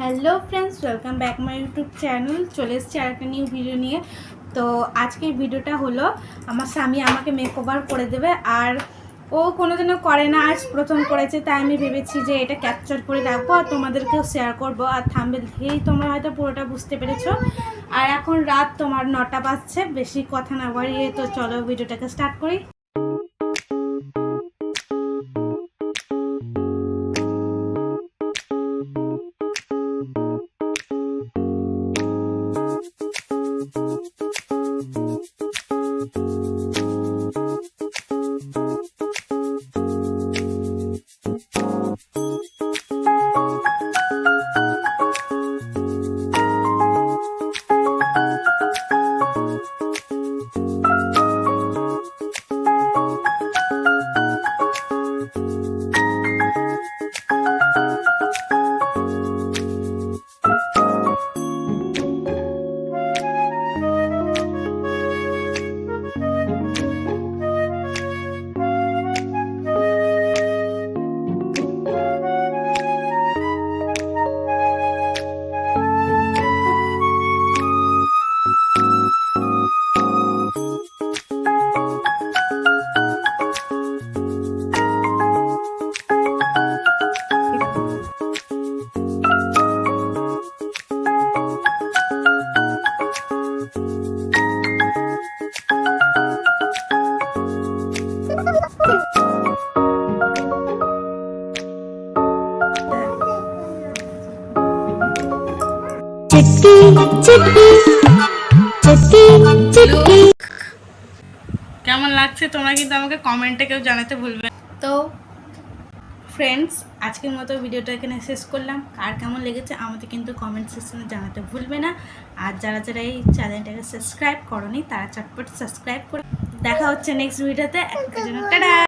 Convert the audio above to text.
Hello friends, welcome back my YouTube channel. চলে এসেছি আরেকটা নিউ ভিডিও নিয়ে। তো আজকের ভিডিওটা হলো, আমার স্বামী আমাকে মেকওভার করে দেবে আর ও কোনোদিনও করে না, আজ প্রথম করেছে, তাই আমি ভেবেছি যে এটা ক্যাপচার করে রাখব আর তোমাদেরকেও শেয়ার করব। আর থাম্বেল দেখেই তোমরা হয়তো পুরোটা বুঝতে পেরেছ। আর এখন রাত তোমার নটা বাজছে, বেশি কথা না বাড়িয়ে, তো চলো ভিডিওটাকে স্টার্ট করি। কেমন লাগছে? তোমরা কিন্তু আমাকে কমেন্টে কেউ জানাতে ভুলবে তো ফ্রেন্ডস আজকের মতো ভিডিওটা এখানে শেষ করলাম। আর কেমন লেগেছে আমাদের কিন্তু কমেন্ট সেকশনে জানাতে ভুলবে না। আর যারা যারা এই চ্যানেলটাকে সাবস্ক্রাইব করনি, তারা চটপট সাবস্ক্রাইব করে দেখা হচ্ছে নেক্সট ভিডিওতে একটা জন্য টাটা!